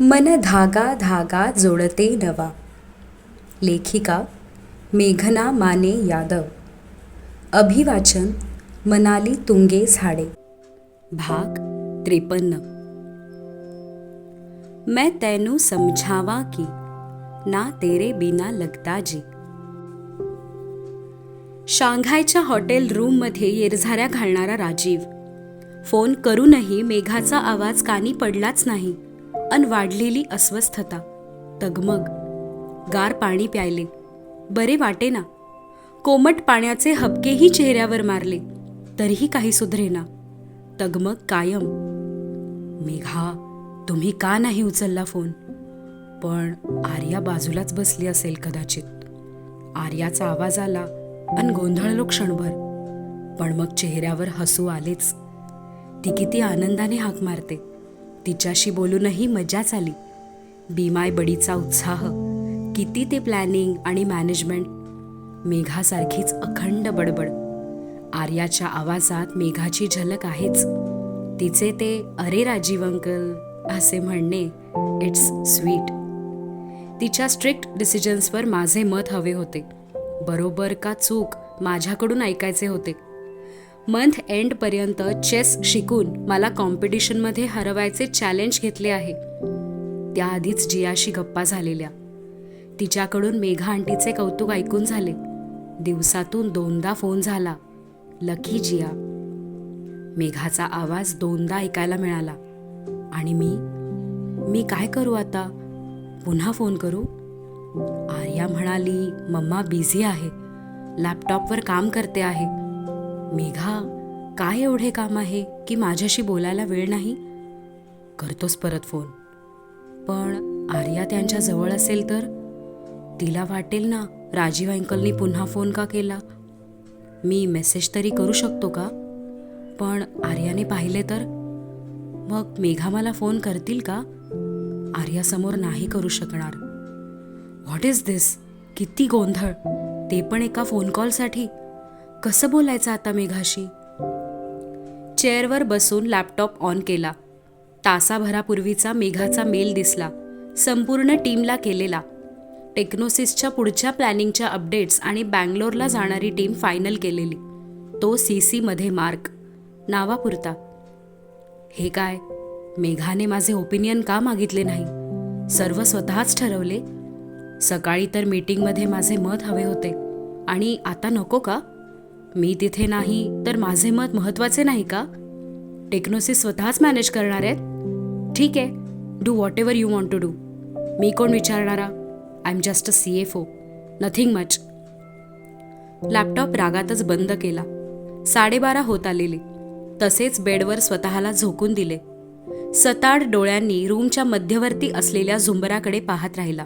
मन धागा धागा जोडते नवा. लेखिका मेघना माने यादव. अभिवाचन मनाली तुंगे झाडे. भाग त्रेपन्न. मैं तैनू समझावा की ना तेरे बिना लगता जी. शांघायच्या हॉटेल रूममध्ये येरझाऱ्या घालणारा राजीव. फोन करूनही मेघाचा आवाज कानी पडलाच नाही. अन वाढलेली अस्वस्थता. तगमग. गार पाणी प्यायले. बरे वाटे ना. कोमट पाण्याचे हबकेही चेहऱ्यावर मारले. तरीही काही सुधरेना तगमग कायम. मेघा तुम्ही का नाही उचलला फोन? पण आर्या बाजूलाच बसली असेल कदाचित. आर्याचा आवाज आला अन गोंधळलो क्षणभर. पण मग चेहऱ्यावर हसू आलेच. ती किती आनंदाने हाक मारते. तिच्याशी बोलूनही मजाच आली. बीमाय बडीचा उत्साह किती ते प्लॅनिंग आणि मॅनेजमेंट मेघासारखीच अखंड बडबड. आर्याच्या आवाजात मेघाची झलक आहेच. तिचे ते अरे राजीव अंकल असे म्हणणे इट्स स्वीट तिच्या स्ट्रिक्ट डिसिजन्सवर माझे मत हवे होते. बरोबर का चूक माझ्याकडून ऐकायचे होते. मंथ एंडपर्यंत चेस शिकून मला कॉम्पिटिशनमध्ये हरवायचे चॅलेंज घेतले आहे. त्याआधीच जियाशी गप्पा झालेल्या. तिच्याकडून मेघा आंटीचे कौतुक ऐकून झाले. दिवसातून दोनदा फोन झाला. लकी जिया. मेघाचा आवाज दोनदा ऐकायला मिळाला. आणि मी? मी काय करू आता? पुन्हा फोन करू? आर्या म्हणाली मम्मा बिझी आहे. लॅपटॉपवर काम करते आहे. मेघा काय एवढे काम आहे की माझ्याशी बोलायला वेळ नाही? करतोस परत फोन. पण आर्या त्यांच्या जवळ असेल तर? तिला वाटेल ना राजीव अंकलनी पुन्हा फोन का केला? मी मेसेज तरी करू शकतो का? पण आर्याने पाहिले तर? मग मेघा मला फोन करतील का? आर्यासमोर नाही करू शकणार. व्हॉट इज दिस किती गोंधळ. ते पण एका फोन कॉलसाठी? कसं बोलायचं आता मेघाशी? चेअरवर बसून लॅपटॉप ऑन केला. तासाभरापूर्वीचा मेघाचा मेल दिसला. संपूर्ण टीमला केलेला. टेक्नोसिसच्या पुढच्या प्लॅनिंगच्या अपडेट्स आणि बँगलोरला जाणारी टीम फायनल केलेली. तो सी सीमध्ये मार्क. नावापुरता. हे काय? मेघाने माझे ओपिनियन का मागितले नाही? सर्व स्वतःच ठरवले? सकाळी तर मीटिंगमध्ये माझे मत हवे होते. आणि आता नको का? मी तिथे नाही तर माझे मत महत्त्वाचे नाही का? टेक्नोसिस स्वतःच मॅनेज करणार आहेत? ठीक आहे do whatever you want to do मी कोण विचारणारा? I am just a C F O nothing much laptop रागातच बंद केला. साडेबारा होत आलेले. तसेच बेडवर स्वतःला झोकून दिले. सताड डोळ्यांनी रूमच्या मध्यवर्ती असलेल्या झुंबराकडे पाहत राहिला.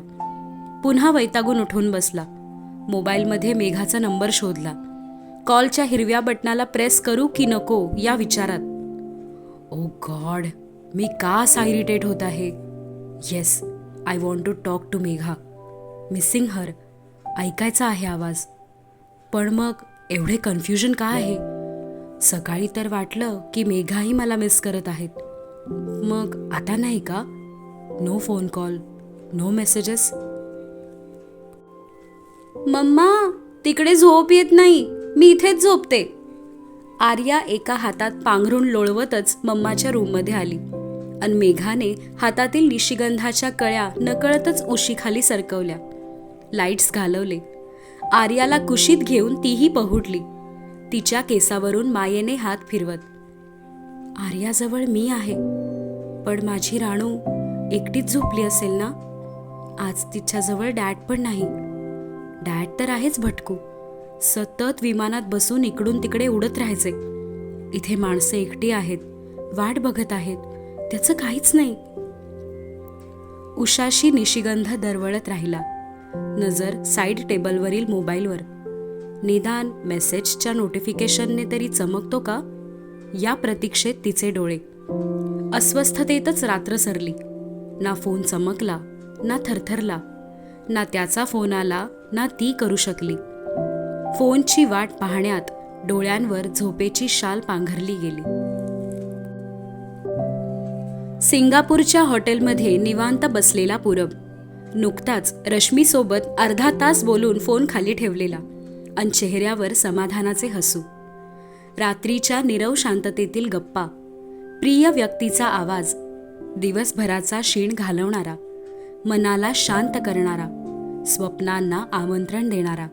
पुन्हा वैतागून उठून बसला. मोबाईलमध्ये मेघाचा नंबर शोधला. कॉलच्या हिरव्या बटणाला प्रेस करू की नको या विचारात. Oh ओ गॉड मी का असा इरिटेट होत आहे? Yes I want to talk to Megha missing her ऐकायचा आहे आवाज. पण मग एवढे कन्फ्युजन का आहे? सकाळी तर वाटलं की मेघाही मला मिस करत आहेत. मग आता नाही का? No phone call no messages mamma तिकडे झोप येत नाही. मी इथेच झोपते. आर्या एका हातात पांघरून लोळवतच मम्माच्या रूममध्ये आली. अन मेघाने हातातील निशिगंधाच्या कळ्या नकळतच उशीखाली सरकवल्या. लाईट्स घालवले. आर्याला कुशीत घेऊन तीही पहुडली. तिच्या केसावरून मायेने हात फिरवत. आर्याजवळ मी आहे. पण माझी राणू एकटीच झोपली असेल ना? आज तिच्याजवळ डॅड पण नाही. डॅड तर आहेच भटकू. सतत विमानात बसून इकडून तिकडे उडत राहायचे. इथे माणसं एकटी आहेत वाट बघत आहेत त्याचं काहीच नाही. उषाशी निशिगंध दरवळत राहिला. नजर साईड टेबलवरील मोबाईलवर. निदान मेसेजच्या नोटिफिकेशनने तरी चमकतो का? या प्रतीक्षेत तिचे डोळे. अस्वस्थतेतच रात्र सरली. ना फोन चमकला ना थरथरला. ना त्याचा फोन आला ना ती करू शकली. फोनची वाट पाहण्यात डोळ्यांवर झोपेची शाल पांघरली गेली. सिंगापूरच्या हॉटेलमध्ये निवांत बसलेला पूरब नुकताच रश्मीसोबत अर्धा तास बोलून फोन खाली ठेवलेला आणि चेहऱ्यावर समाधानाचे हसू. रात्रीच्या निरव शांततेतील गप्पा प्रिय व्यक्तीचा आवाज दिवसभराचा शीण घालवणारा मनाला शांत करणारा स्वप्नांना आमंत्रण देणारा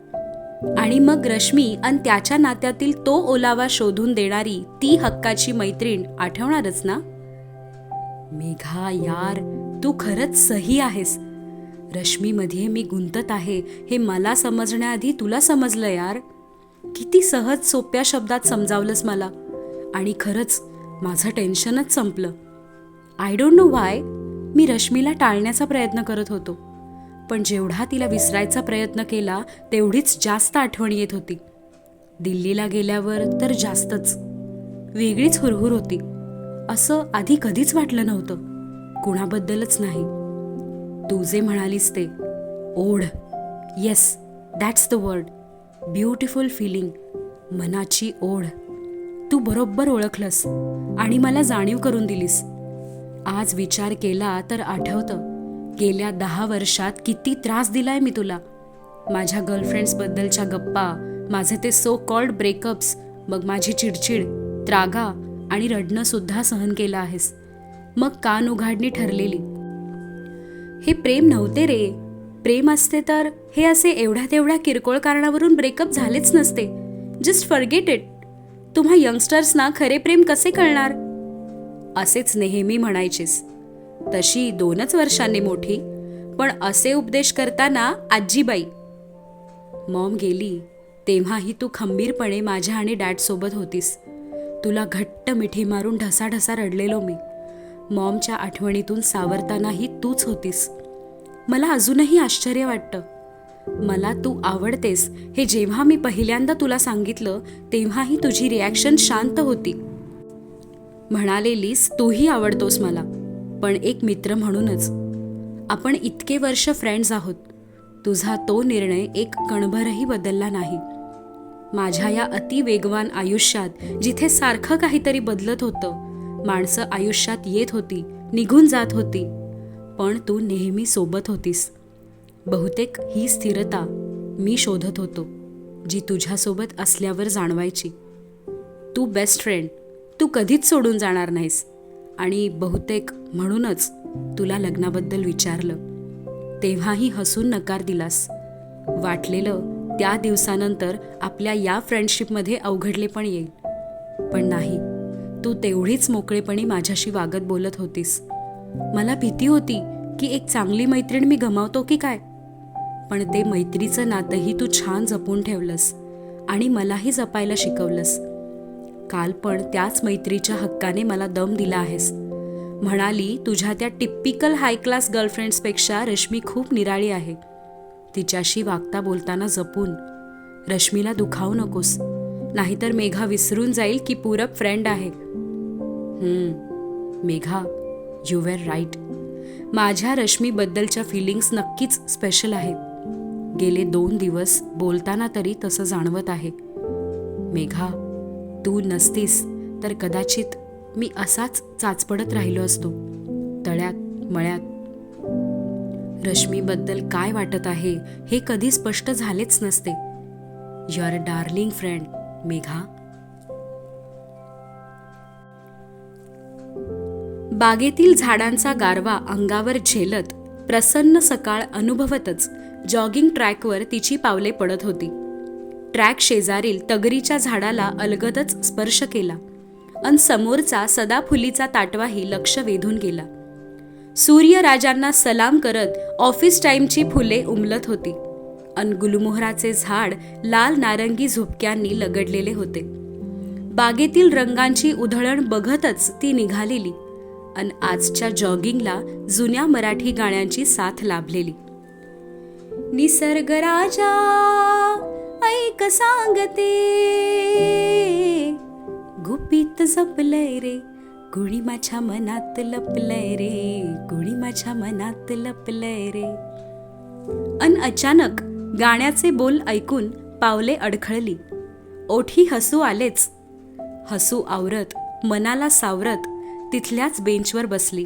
आणि मग रश्मी आणि त्याच्या नात्यातील तो ओलावा शोधून देणारी ती हक्काची मैत्रीण आठवणारच ना? मेघा यार तू खरंच सही आहेस. रश्मीमध्ये मी गुंतत आहे हे मला समजण्याआधी तुला समजलं यार. किती सहज सोप्या शब्दात समजावलंस मला. आणि खरंच माझं टेन्शनच संपलं. आय डोंट नो वाय मी रश्मीला टाळण्याचा प्रयत्न करत होतो. पण जेवढा तिला विसरायचा प्रयत्न केला तेवढीच जास्त आठवण येत होती. दिल्लीला गेल्यावर तर जास्तच. वेगळीच हुरहुर होती. असं आधी कधीच वाटलं नव्हतं. कुणाबद्दलच नाही. तू जे म्हणालीस ते. ओढ. Yes that's the word beautiful feeling मनाची ओढ. तू बरोबर ओळखलंस आणि मला जाणीव करून दिलीस. आज विचार केला तर आठवतं. गेल्या दहा वर्षात किती त्रास दिलाय मी तुला. माझ्या गर्लफ्रेंड्सबद्दलच्या गप्पा माझे ते सो कॉल्ड ब्रेकअप्स मग माझी चिडचिड त्रागा आणि रडणं सुद्धा सहन केलं आहेस. मग कान उघाडणी ठरलेली. हे प्रेम नव्हते रे. प्रेम असते तर हे असे एवढ्या तेवढ्या किरकोळ कारणावरून ब्रेकअप झालेच नसते. जस्ट फर्गेट इट तुम्हा यंगस्टर्सना खरे प्रेम कसे कळणार? असेच नेहमी म्हणायचेस. तशी दोनच वर्षांनी मोठी पण असे उपदेश करताना आजीबाई. मॉम गेली तेव्हाही तू खंबीरपणे माझ्या आणि डॅडसोबत होतीस. तुला घट्ट मिठी मारून ढसाढसा रडलेलो मी. मॉमच्या आठवणीतून सावरतानाही तूच होतीस. मला अजूनही आश्चर्य वाटतं. मला तू आवडतेस हे जेव्हा मी पहिल्यांदा तुला सांगितलं तेव्हाही तुझी रिॲक्शन शांत होती. म्हणालेलीस तूही आवडतोस मला. पण एक मित्र म्हणूनच. आपण इतके वर्ष फ्रेंड्स आहोत. तुझा तो निर्णय एक कणभरही बदलला नाही. माझ्या या अति वेगवान आयुष्यात जिथे सारखं काहीतरी बदलत होतं माणसं आयुष्यात येत होती निघून जात होती. पण तू नेहमी सोबत होतीस. बहुतेक ही स्थिरता मी शोधत होतो जी तुझ्यासोबत असल्यावर जाणवायची. तू बेस्ट फ्रेंड तू कधीच सोडून जाणार नाहीस. आणि बहुतेक म्हणूनच तुला लग्नाबद्दल विचारलं. तेव्हाही हसून नकार दिलास. वाटलेलं त्या दिवसानंतर आपल्या या फ्रेंडशिपमध्ये अवघडले पण येईल. पण नाही तू तेवढीच मोकळेपणी माझ्याशी वागत बोलत होतीस. मला भीती होती की एक चांगली मैत्रीण मी गमावतो की काय? पण ते मैत्रीचं नातंही तू छान जपून ठेवलंस आणि मलाही जपायला शिकवलंस. काल पण त्याच मैत्रीच्या हक्काने मला दम दिला आहेस. म्हणाली तुझ्या त्या टिपिकल हाय क्लास गर्लफ्रेंड्सपेक्षा रश्मी खूप निराळी आहे. तिच्याशी वागता बोलताना जपून रश्मीला दुखावू नकोस. नाहीतर मेघा विसरून जाईल की पूरब फ्रेंड आहे. मेघा यू वेर राईट माझ्या रश्मीबद्दलच्या फिलिंग्स नक्कीच स्पेशल आहेत. गेले दोन दिवस बोलताना तरी तसं जाणवत आहे. मेघा तू नसतीस तर कदाचित मी असाच चाचपडत राहिलो असतो. तळ्यात मळ्यात. रश्मीबद्दल काय वाटत आहे हे कधी स्पष्ट झालेच नसते. Your darling friend Megha. बागेतील झाडांचा गारवा अंगावर झेलत प्रसन्न सकाळ अनुभवतच जॉगिंग ट्रॅकवर तिची पावले पडत होती. ट्रॅक शेजारील तगरीच्या झाडाला अलगदच स्पर्श केला. अन समोरचा सदाफुलीचा ताटवाही लक्ष वेधून गेला. सूर्यराजांना सलाम करत ऑफिस टाईमची फुले उमलत होती. अन गुलमोहराचे झाड लाल नारंगी झुपक्यांनी लगडलेले होते. बागेतील रंगांची उधळण बघतच ती निघालेली. अन आजच्या जॉगिंगला जुन्या मराठी गाण्यांची साथ लाभलेली. निसर्गराजा ऐक सांगते. गुपित जपलंय रे गुणी माझ्या मनात लपलंय रे गुणी माझ्या मनात लपलंय रे. अन अचानक गाण्याचे बोल ऐकून पावले अडखळली. ओठी हसू आलेच. हसू आवरत मनाला सावरत तिथल्याच बेंचवर बसली.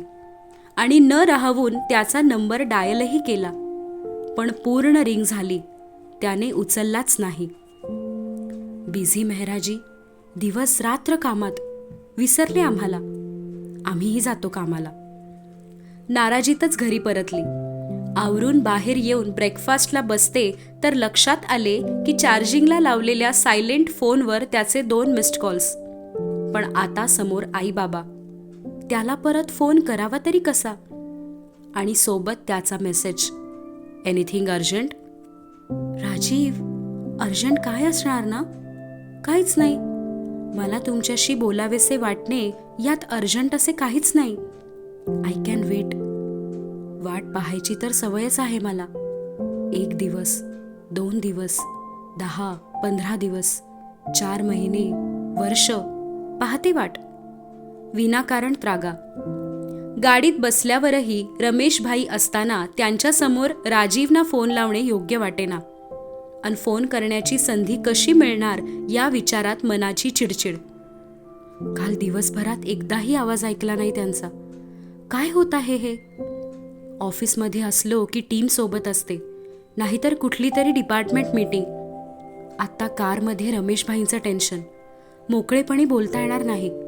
आणि न राहवून त्याचा नंबर डायलही केला. पण पूर्ण रिंग झाली. त्याने उचललाच नाही. बिझी मेहराजी दिवस रात्र कामात विसरले आम्हाला. आम्हीही जातो कामाला. नाराजीतच घरी परतली. आवरून बाहेर येऊन ब्रेकफास्टला बसते तर लक्षात आले की चार्जिंगला लावलेल्या सायलेंट फोनवर त्याचे दोन मिस्ड कॉल्स पण आता समोर आई बाबा त्याला परत फोन करावा तरी कसा? आणि सोबत त्याचा message anything urgent Rajeev urgent काय असणार ना? काहीच नाही. मला तुमच्याशी बोलावेसे वाटणे यात अर्जंट असे काहीच नाही. आय कॅन वेट वाट पाहायची तर सवयच आहे मला. एक दिवस दोन दिवस दहा पंधरा दिवस चार महिने वर्ष पाहते वाट. विनाकारण त्रागा. गाडीत बसल्यावरही रमेशभाई असताना त्यांच्यासमोर राजीवना फोन लावणे योग्य वाटेना. आणि फोन करण्याची संधी कशी मिळणार या विचारात मनाची चिडचिड. काल दिवसभरात एकदाही आवाज ऐकला नाही त्यांचा. काय होत आहे हे? ऑफिसमध्ये असलो की टीम सोबत असते. नाहीतर कुठली तरी डिपार्टमेंट मीटिंग. आत्ता कारमध्ये रमेशभाईंचं टेन्शन. मोकळेपणी बोलता येणार नाही.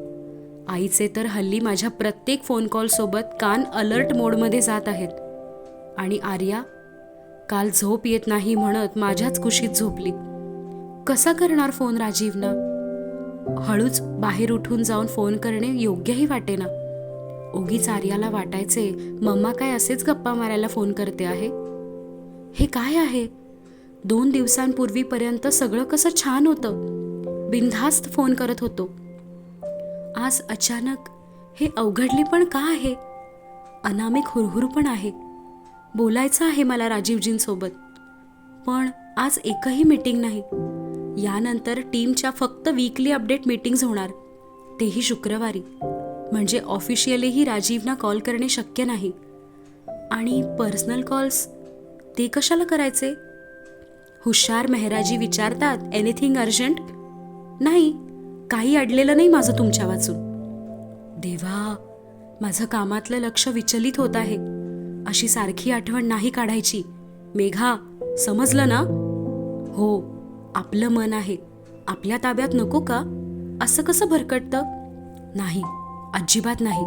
आईचे तर हल्ली माझ्या प्रत्येक फोन कॉलसोबत कान अलर्ट मोडमध्ये जात आहेत. आणि आर्या काल झोप येत नाही म्हणत माझ्याच कुशीत झोपली. कसा करणार फोन राजीवना? हळूच बाहेर उठून जाऊन फोन करणे योग्यही वाटेना. उगीच आर्याला वाटायचे मम्मा काय असेच गप्पा मारायला फोन करते आहे? हे काय आहे? दोन दिवसांपूर्वीपर्यंत सगळं कसं छान होतं. बिनधास्त फोन करत होतो. आज अचानक हे अवघडली पण का आहे? अनामिक हुरहुर पण आहे. बोलायचं आहे मला राजीवजींसोबत. पण आज एकही मीटिंग नाही. यानंतर टीमच्या फक्त वीकली अपडेट मीटिंग्ज होणार. तेही शुक्रवारी. म्हणजे ऑफिशियलीही राजीवना कॉल करणे शक्य नाही. आणि पर्सनल कॉल्स? ते कशाला करायचे? हुशार मेहराजी विचारतात एनिथिंग अर्जंट? नाही काही अडलेलं नाही माझं तुमच्या वाचून देवा माझं कामातलं लक्ष विचलित होत आहे. अशी सारखी आठवण नाही काढायची. मेघा समजलं ना? हो आपलं मन आहे. आपल्या ताब्यात नको का? असं कसं भरकटतं? नाही अजिबात नाही.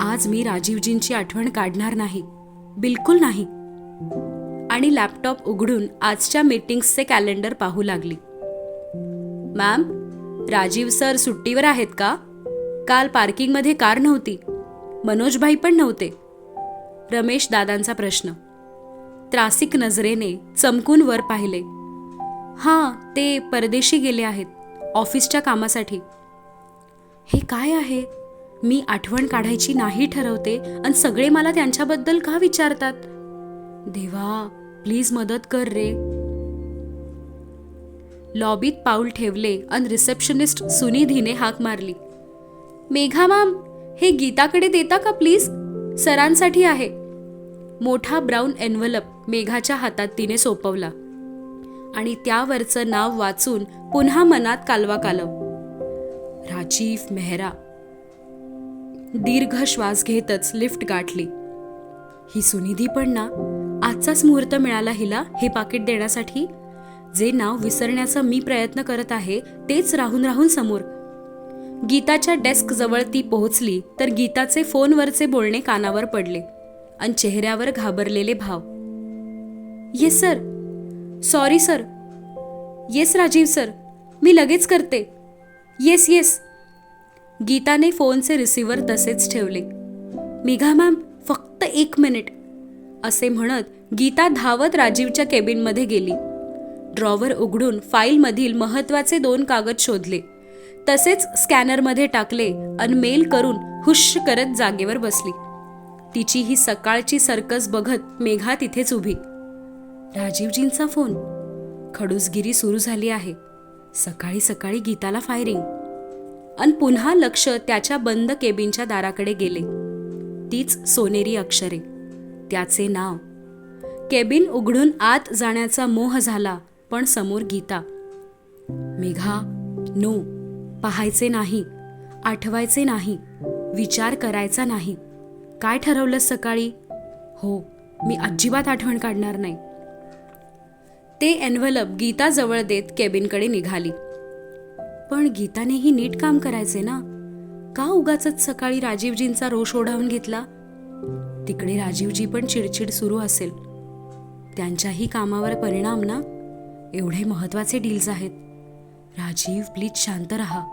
आज मी राजीवजींची आठवण काढणार नाही. बिलकुल नाही. आणि लॅपटॉप उघडून आजच्या मीटिंग्सचे कॅलेंडर पाहू लागली. मॅम राजीव सर सुट्टीवर आहेत का? काल पार्किंगमध्ये कार नव्हती. मनोजभाई पण नव्हते. रमेश दादांचा प्रश्न. त्रासिक नजरेने चमकून वर पाहिले. हां ते परदेशी गेले आहेत ऑफिसच्या कामासाठी. हे काय आहे? मी आठवण काढायची नाही ठरवते आणि सगळे मला त्यांच्याबद्दल का विचारतात? देवा प्लीज मदत कर रे. लॉबीत पाऊल ठेवले आणि रिसेप्शनिस्ट सुनिधीने हाक मारली. मेघा मॅम हे गीताकडे देता का प्लीज? सरांसाठी आहे. मोठा ब्राऊन एन्व्हलप मेघाच्या हातात तिने सोपवला. आणि त्यावरचं नाव वाचून पुन्हा मनात कालवा कालव. राजीव मेहरा. दीर्घ श्वास घेतच लिफ्ट गाठली. ही सुनिधी पण ना? आजचाच मुहूर्त मिळाला हिला हे पाकिट देण्यासाठी? जे नाव विसरण्याचा मी प्रयत्न करत आहे तेच राहून राहून समोर. गीताच्या डेस्क जवळ ती पोहोचली तर गीताचे फोनवरचे बोलणे कानावर पडले आणि चेहऱ्यावर घाबरलेले भाव. Yes sir sorry sir yes Rajeev sir मी लगेच करते. येस येस गीताने फोनचे रिसिव्हर तसेच ठेवले. मेघा मॅम फक्त एक मिनिट. असे म्हणत गीता धावत राजीवच्या केबिनमध्ये गेली. ड्रॉवर उघडून फाईलमधील महत्त्वाचे दोन कागद शोधले. तसेच स्कॅनरमध्ये टाकले अन मेल करून हुश करत जागेवर बसली. तिची ही सकाळची सर्कस बघत मेघा तिथेच उभी. राजीवजींचा फोन. खडूसगिरी सुरू झाली आहे. सकाळी सकाळी गीताला फायरिंग. अन पुन्हा लक्ष त्याच्या बंद केबिनच्या दाराकडे गेले. तीच सोनेरी अक्षरे. त्याचे नाव. केबिन उघडून आत जाण्याचा मोह झाला. पण समोर गीता. मेघा नो पाहायचे नाही आठवायचे नाही विचार करायचा नाही. काय ठरवलं सकाळी? हो मी अजिबात आठवण काढणार नाही. ते एनव्हलप गीता जवळ देत केबिनकडे निघाली. पण गीतानेही नीट काम करायचे ना? का उगाच सकाळी राजीवजींचा रोष ओढावून घेतला? तिकडे राजीवजी पण चिडचिड सुरू असेल. त्यांच्याही कामावर परिणाम ना? एवढे महत्त्वाचे डील्स आहेत. राजीव प्लीज शांत राहा.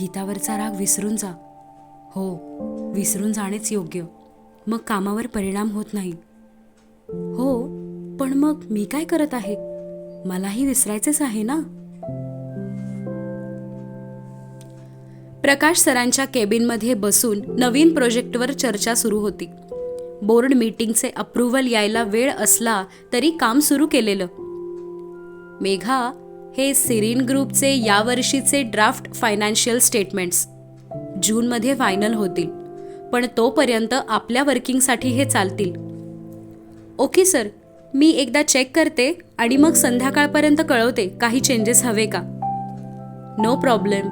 गीतावरचा राग विसरून जा. हो विसरून जाणेच योग्य. मग कामावर परिणाम होत नाही. हो पण मग मी काय करत आहे? मलाही विसरायचेच आहे ना? प्रकाश सरांच्या केबिनमध्ये बसून नवीन प्रोजेक्टवर चर्चा सुरू होती. बोर्ड मीटिंगचे अप्रुव्हल यायला वेळ असला तरी काम सुरू केलेलं. मेघा हे सिरीन ग्रुपचे यावर्षीचे ड्राफ्ट फायनान्शियल स्टेटमेंट्स. जूनमध्ये फायनल होतील पण तोपर्यंत आपल्या वर्किंगसाठी हे चालतील. ओके सर मी एकदा चेक करते आणि मग संध्याकाळपर्यंत कळवते काही चेंजेस हवे का. No problem.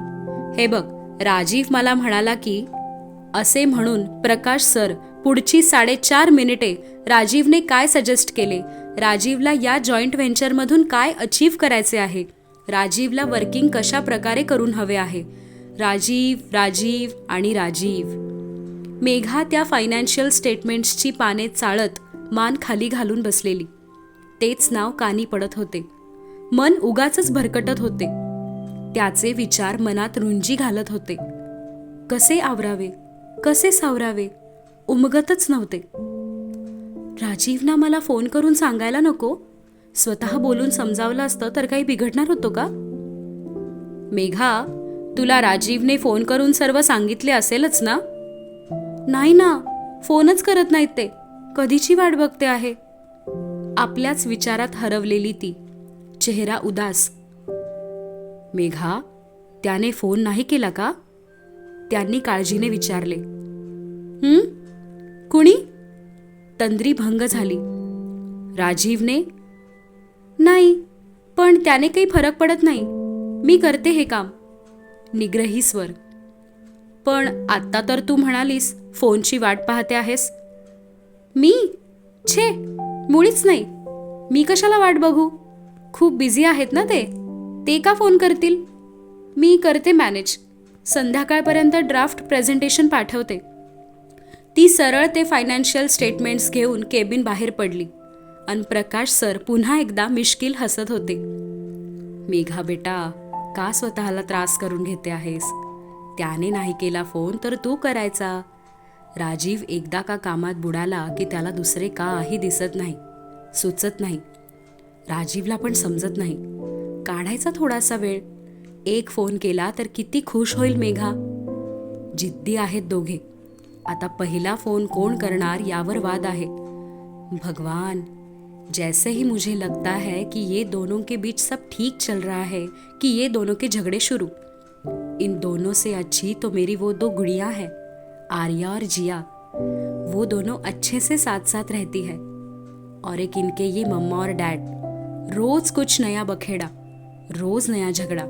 हे बघ राजीव मला म्हणाला की असे म्हणून प्रकाश सर पुढची साडेचार मिनिटे राजीवने काय सजेस्ट केले राजीवला या जॉईंट व्हेंचरमधून काय अचीव करायचे आहे? राजीवला वर्किंग कशा प्रकारे करून हवे आहे? राजीव राजीव आणि राजीव. मेघा त्या फायनान्शियल स्टेटमेंट्सची पाने चाळत मान खाली घालून बसलेली. तेच नाव कानी पडत होते. मन उगाच भरकटत होते. त्याचे विचार मनात रुंजी घालत होते. कसे आवरावे? कसे सावरावे? उमगतच नव्हते. राजीवना मला फोन करून सांगायला नको. स्वतः बोलून समजावलं असतं तर काही बिघडणार होतो का? मेघा तुला राजीवने फोन करून सर्व सांगितले असेलच ना? नाही ना फोनच करत नाहीत ते. कधीची वाट बघते आहे? आपल्याच विचारात हरवलेली ती. चेहरा उदास. मेघा त्याने फोन नाही केला का? त्यांनी काळजीने विचारले. हं? कुणी? तंद्री भंग झाली. राजीवने नाही पण त्याने काही फरक पडत नाही. मी करते हे काम. निग्रही स्वर. पण आत्ता तर तू म्हणालीस फोनची वाट पाहते आहेस. मी? छे मुळीच नाही. मी कशाला वाट बघू? खूप बिझी आहेत ना ते. ते का फोन करतील? मी करते मॅनेज. संध्याकाळपर्यंत ड्राफ्ट प्रेझेंटेशन पाठवते. ती सरळ ते फायनान्शियल स्टेटमेंट्स घेऊन केबिन बाहेर पडली. अन प्रकाश सर पुन्हा एकदा मिश्किल हसत होते. मेघा बेटा का स्वतःला त्रास करून घेते आहेस? त्याने नाही केला फोन तर तू करायचा. राजीव एकदा का कामात बुडाला की त्याला दुसरे काही दिसत नाही सुचत नाही. राजीवला पण समजत नाही. काढायचा थोडासा वेळ. एक फोन केला तर किती खुश होईल मेघा. जिद्दी आहेत दोघे. आता पहिला फ़ोन कोण करणार यावर वाद आहे. भगवान जैसे ही मुझे लगता है कि ये दोनों के बीच सब ठीक चल रहा है, कि ये दोनों के झगड़े शुरू। इन दोनों से अच्छी तो मेरी वो दो गुड़िया है, आर्या और जिया। वो दोनों अच्छे से साथ साथ रहती है। और एक इनके ये मम्मा और डैड, रोज कुछ नया बखेड़ा, रोज नया झगड़ा।